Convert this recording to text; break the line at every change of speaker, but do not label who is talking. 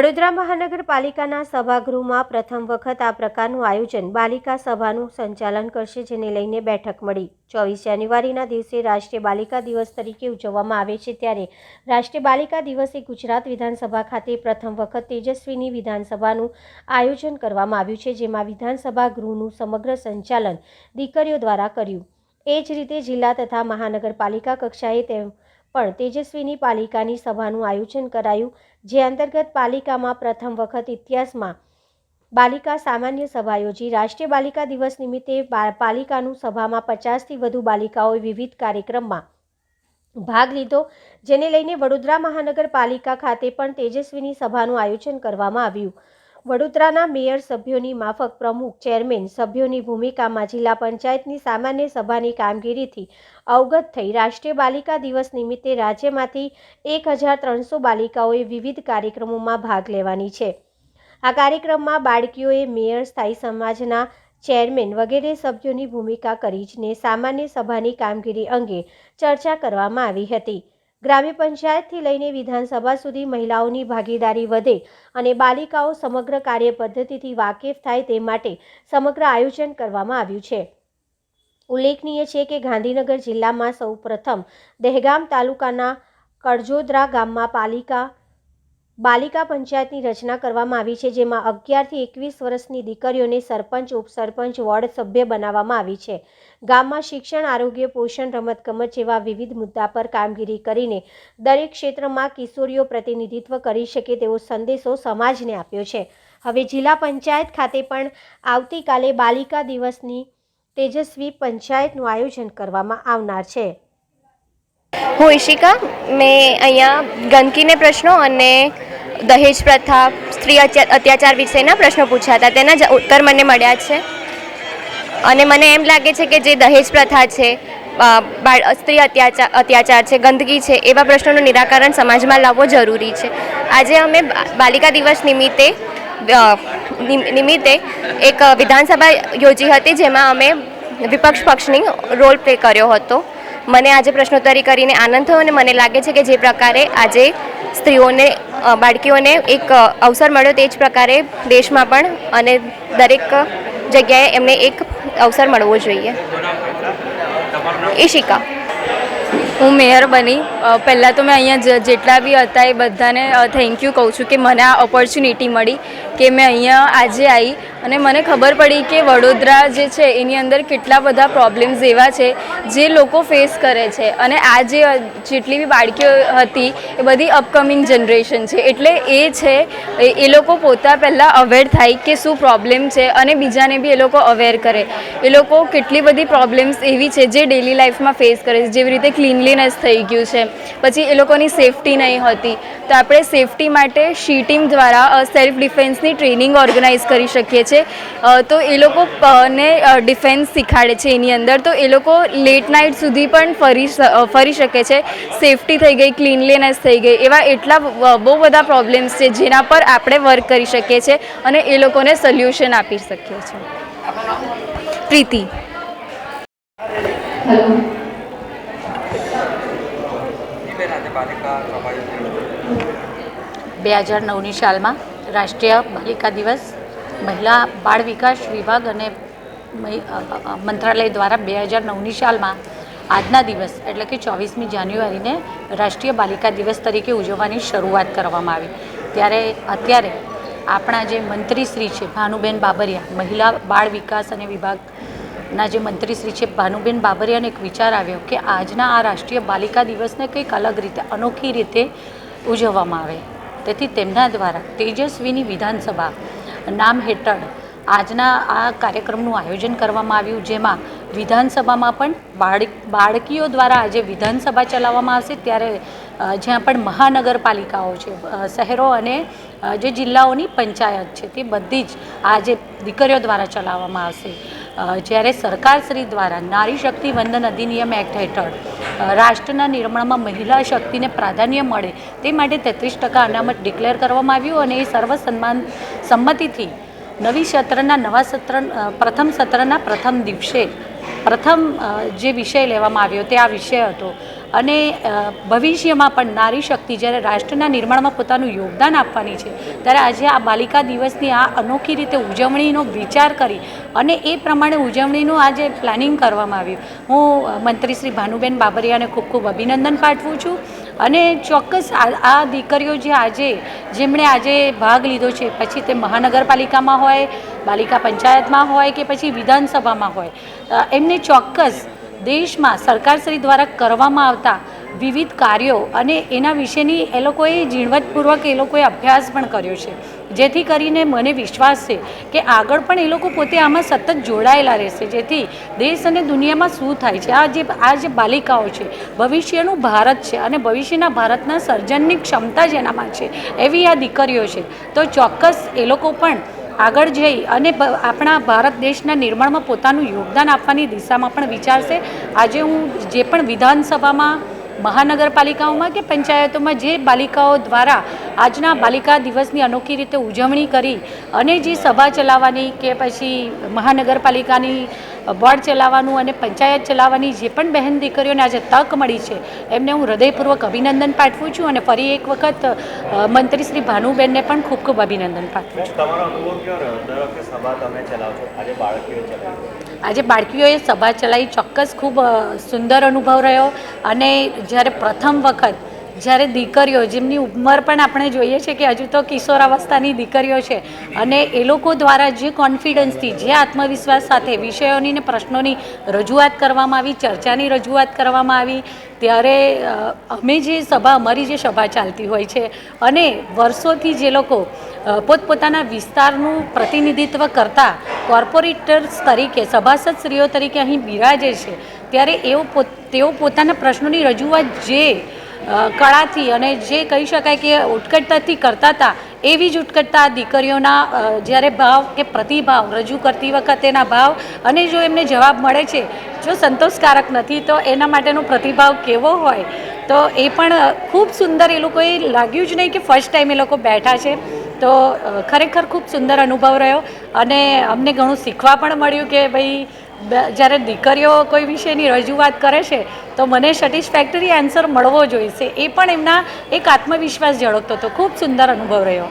વડોદરા મહાનગરપાલિકાના સભાગૃહમાં પ્રથમ વખત આ પ્રકારનું આયોજન બાલિકા સભાનું સંચાલન કરશે, જેને લઈને બેઠક મળી. ચોવીસ જાન્યુઆરીના દિવસે રાષ્ટ્રીય બાલિકા દિવસ તરીકે ઉજવવામાં આવે છે, ત્યારે રાષ્ટ્રીય બાલિકા દિવસે ગુજરાત વિધાનસભા ખાતે પ્રથમ વખત તેજસ્વીની વિધાનસભાનું આયોજન કરવામાં આવ્યું છે, જેમાં વિધાનસભા ગૃહનું સમગ્ર સંચાલન દીકરીઓ દ્વારા કર્યું. એ જ રીતે જિલ્લા તથા મહાનગરપાલિકા કક્ષાએ તેમ પણ તેજસ્વીની પાલિકાની સભાનું આયોજન કરાયું, જે અંતર્ગત પાલિકામાં પ્રથમ વખત ઇતિહાસમાં બાલિકા સામાન્ય સભા યોજી. રાષ્ટ્રીય બાલિકા દિવસ નિમિત્તે પાલિકાનું સભામાં પચાસથી વધુ બાલિકાઓએ વિવિધ કાર્યક્રમમાં ભાગ લીધો, જેને લઈને વડોદરા મહાનગરપાલિકા ખાતે પણ તેજસ્વીની સભાનું આયોજન કરવામાં આવ્યું. વડોદરાના મેયર સભ્યોની માફક પ્રમુખ ચેરમેન સભ્યોની ભૂમિકામાં જિલ્લા પંચાયતની સામાન્ય સભાની કામગીરીથી અવગત થઈ રાષ્ટ્રીય બાલિકા દિવસ નિમિત્તે રાજ્યમાંથી એક હજાર ત્રણસો બાલિકાઓએ વિવિધ કાર્યક્રમોમાં ભાગ લેવાની છે. આ કાર્યક્રમમાં બાળકીઓએ મેયર, સ્થાયી સમાજના ચેરમેન વગેરે સભ્યોની ભૂમિકા કરીને સામાન્ય સભાની કામગીરી અંગે ચર્ચા કરવામાં આવી હતી. ગ્રામ્ય પંચાયતથી લઈને વિધાનસભા સુધી મહિલાઓની ભાગીદારી વધે અને બાલિકાઓ સમગ્ર કાર્ય પદ્ધતિથી વાકેફ થાય તે માટે સમગ્ર આયોજન કરવામાં આવ્યું છે. ઉલ્લેખનીય છે કે ગાંધીનગર જિલ્લામાં સૌ પ્રથમ દહેગામ તાલુકાના કડજોદરા ગામમાં પાલિકા બાલિકા પંચાયતની રચના કરવામાં આવી છે, જેમાં અગિયારથી એકવીસ વર્ષની દીકરીઓને સરપંચ, ઉપસરપંચ, વોર્ડ સભ્ય બનાવવામાં આવી છે. ગામમાં શિક્ષણ, આરોગ્ય, પોષણ, રમતગમત જેવા વિવિધ મુદ્દા પર કામગીરી કરીને દરેક ક્ષેત્રમાં કિશોરીઓ પ્રતિનિધિત્વ કરી શકે તેવો સંદેશો સમાજને આપ્યો છે. હવે જિલ્લા પંચાયત ખાતે પણ આવતીકાલે બાલિકા દિવસની તેજસ્વી પંચાયતનું આયોજન કરવામાં આવનાર છે.
હું ઈશિકા, મેં અહીંયા ગંદકીને પ્રશ્નો અને દહેજ પ્રથા, સ્ત્રી અત્યા- અત્યાચાર વિશેના પ્રશ્નો પૂછ્યા હતા તેના જ ઉત્તર મને મળ્યા છે. અને મને એમ લાગે છે કે જે દહેજ પ્રથા છે સ્ત્રી અત્યાચાર અત્યાચાર છે, ગંદકી છે, એવા પ્રશ્નોનું નિરાકરણ સમાજમાં લાવવો જરૂરી છે. આજે અમે બાલિકા દિવસ નિમિત્તે નિમિત્તે એક વિધાનસભા યોજી હતી, જેમાં અમે વિપક્ષ પક્ષની રોલ પ્લે કર્યો હતો. મને આજે પ્રશ્નોત્તરી કરીને આનંદ થયો અને મને લાગે છે કે જે પ્રકારે આજે સ્ત્રીઓને બાળકીઓને એક અવસર મળ્યો તે જ પ્રકારે દેશમાં પણ અને દરેક જગ્યાએ એમને એક અવસર મળવો જોઈએ. ઈશિકા.
હું મેયર બની. પહેલાં તો મેં અહીંયા જેટલા બી હતા એ બધાને થેન્ક યુ કહું છું કે મને આ ઓપોર્ચ્યુનિટી મળી કે મેં અહીંયા આજે આવી અને મને ખબર પડી કે વડોદરા જે છે એની અંદર કેટલા બધા પ્રોબ્લેમ્સ એવા છે જે લોકો ફેસ કરે છે. અને આ જે જેટલી બી બાળકીઓ હતી એ બધી અપકમિંગ જનરેશન છે. એટલે એ છે, એ લોકો પોતા પહેલાં અવેર થાય કે શું પ્રોબ્લેમ છે અને બીજાને બી એ લોકો અવેર કરે. એ લોકો કેટલી બધી પ્રોબ્લેમ્સ એવી છે જે ડેલી લાઈફમાં ફેસ કરે છે. જેવી રીતે ક્લીનલીનેસ થઈ ગયું છે. પછી એ લોકોની સેફટી નહીં હોતી. તો આપણે સેફટી માટે શી ટીમ દ્વારા સેલ્ફ ડિફેન્સની ટ્રેનિંગ ઓર્ગેનાઇઝ કરી શકીએ છીએ. તો એ લોકો ને ડિફેન્સ શીખાડે છે એની અંદર. તો એ લોકો લેટ નાઇટ સુધી પણ ફરી ફરી શકે છે. સેફટી થઈ ગઈ ક્લીનલીનેસ થઈ ગઈ. એવા એટલા બહુ બધા પ્રોબ્લેમ્સ છે જેના પર આપણે વર્ક કરી શકીએ છીએ અને એ લોકોને સોલ્યુશન આપી શકીએ છીએ. પ્રીતિ.
બે હજાર નવની સાલમાં રાષ્ટ્રીય બાલિકા દિવસ મહિલા બાળ વિકાસ વિભાગ અને મંત્રાલય દ્વારા બે હજાર નવની સાલમાં આજના દિવસ એટલે કે ચોવીસમી જાન્યુઆરીને રાષ્ટ્રીય બાલિકા દિવસ તરીકે ઉજવવાની શરૂઆત કરવામાં આવી. ત્યારે અત્યારે આપણા જે મંત્રીશ્રી છે ભાનુબેન બાબરિયા, મહિલા બાળ વિકાસ અને વિભાગના જે મંત્રીશ્રી છે ભાનુબેન બાબરિયાને એક વિચાર આવ્યો કે આજના આ રાષ્ટ્રીય બાલિકા દિવસને કંઈક અલગ રીતે, અનોખી રીતે ઉજવવામાં આવે. તેથી તેમના દ્વારા તેજસ્વીની વિધાનસભા નામ હેઠળ આજના આ કાર્યક્રમનું આયોજન કરવામાં આવ્યું, જેમાં વિધાનસભામાં પણ બાળક, બાળકીઓ દ્વારા આજે વિધાનસભા ચલાવવામાં આવશે. ત્યારે જ્યાં પણ મહાનગરપાલિકાઓ છે શહેરો અને જે જિલ્લાઓની પંચાયત છે, તે બધી જ આજે દીકરીઓ દ્વારા ચલાવવામાં આવશે. જ્યારે સરકારશ્રી દ્વારા નારી શક્તિ વંદન અધિનિયમ એક્ટ હેઠળ રાષ્ટ્રના નિર્માણમાં મહિલા શક્તિને પ્રાધાન્ય મળે તે માટે તેત્રીસ ટકા અનામત ડિક્લેર કરવામાં આવ્યું અને એ સર્વ સન્માન સંમતિથી નવી સત્રના નવા સત્ર પ્રથમ સત્રના પ્રથમ દિવસે, પ્રથમ જે વિષય લેવામાં આવ્યો તે આ વિષય હતો. અને ભવિષ્યમાં પણ નારી શક્તિ જ્યારે રાષ્ટ્રના નિર્માણમાં પોતાનું યોગદાન આપવાની છે, ત્યારે આજે આ બાલિકા દિવસની આ અનોખી રીતે ઉજવણીનો વિચાર કરી અને એ પ્રમાણે ઉજવણીનું આજે પ્લાનિંગ કરવામાં આવ્યું. હું મંત્રી શ્રી ભાનુબેન બાબરિયાને ખૂબ ખૂબ અભિનંદન પાઠવું છું અને ચોક્કસ આ દીકરીઓ જે આજે, જેમણે આજે ભાગ લીધો છે, પછી તે મહાનગરપાલિકામાં હોય, બાલિકા પંચાયતમાં હોય કે પછી વિધાનસભામાં હોય એમને ચોક્કસ દેશમાં સરકારશ્રી દ્વારા કરવામાં આવતા વિવિધ કાર્યો અને એના વિશેની એ લોકોએ ઝીણવટપૂર્વક એ લોકોએ અભ્યાસ પણ કર્યો છે. જેથી કરીને મને વિશ્વાસ છે કે આગળ પણ એ લોકો પોતે આમાં સતત જોડાયેલા રહેશે. જેથી દેશ અને દુનિયામાં શું થાય છે? આ જે આ જે બાલિકાઓ છે, ભવિષ્યનું ભારત છે અને ભવિષ્યના ભારતના સર્જનની ક્ષમતા જેનામાં છે. એવી આ દીકરીઓ છે. તો ચોક્કસ એ લોકો પણ આગળ જઈ અને આપણા ભારત દેશના નિર્માણમાં પોતાનું યોગદાન આપવાની દિશામાં પણ વિચારશે. આજે હું જે પણ વિધાનસભામાં, મહાનગરપાલિકાઓમાં કે પંચાયતોમાં જે બાલિકાઓ દ્વારા આજના બાલિકા દિવસની અનોખી રીતે ઉજવણી કરી અને જે સભા ચલાવવાની કે પછી મહાનગરપાલિકાની બોર્ડ ચલાવવાનું અને પંચાયત ચલાવવાની જે પણ બહેન દીકરીઓને આજે તક મળી છે એમને હું હૃદયપૂર્વક અભિનંદન પાઠવું છું અને ફરી એક વખત મંત્રી શ્રી ભાનુબેનને પણ ખૂબ ખૂબ અભિનંદન પાઠવું છું.
આજે
બાળકીઓએ સભા ચલાવી ચોક્કસ ખૂબ સુંદર અનુભવ રહ્યો અને જ્યારે પ્રથમ વખત જ્યારે દીકરીઓ, જેમની ઉંમર પણ આપણે જોઈએ છે કે હજુ તો કિશોરાવસ્થાની દીકરીઓ છે, અને એ લોકો દ્વારા જે કોન્ફિડન્સથી જે આત્મવિશ્વાસ સાથે વિષયોની ને પ્રશ્નોની રજૂઆત કરવામાં આવી, ચર્ચાની રજૂઆત કરવામાં આવી, ત્યારે અમે જે સભા, અમારી જે સભા ચાલતી હોય છે, અને વર્ષોથી જે લોકો પોતપોતાના વિસ્તારનું પ્રતિનિધિત્વ કરતા કોર્પોરેટર્સ તરીકે સભાસદ સ્ત્રીઓ તરીકે અહીં બિરાજે છે, ત્યારે એઓ તેઓ પોતાના પ્રશ્નોની રજૂઆત જે કળાથી અને જે કહી શકાય કે ઉત્કટતાથી કરતા હતા, એવી જ ઉત્કટતા દીકરીઓના જ્યારે ભાવ કે પ્રતિભાવ રજૂ કરતી વખતેના ભાવ અને જો એમને જવાબ મળે છે, જો સંતોષકારક નથી, તો એના માટેનો પ્રતિભાવ કેવો હોય? તો એ પણ ખૂબ સુંદર એ લોકોએ લાગ્યું જ નહીં કે ફર્સ્ટ ટાઈમ એ લોકો બેઠા છે. તો ખરેખર ખૂબ સુંદર અનુભવ રહ્યો અને અમને ઘણું શીખવા પણ મળ્યું કે ભાઈ જ્યારે દીકરીઓ કોઈ વિષયની રજૂઆત કરે છે, તો મને સેટિસ્ફેક્ટરી આન્સર મળવો જોઈશે. એ પણ એમના એક આત્મવિશ્વાસ ઝળકતો હતો. ખૂબ સુંદર અનુભવ રહ્યો.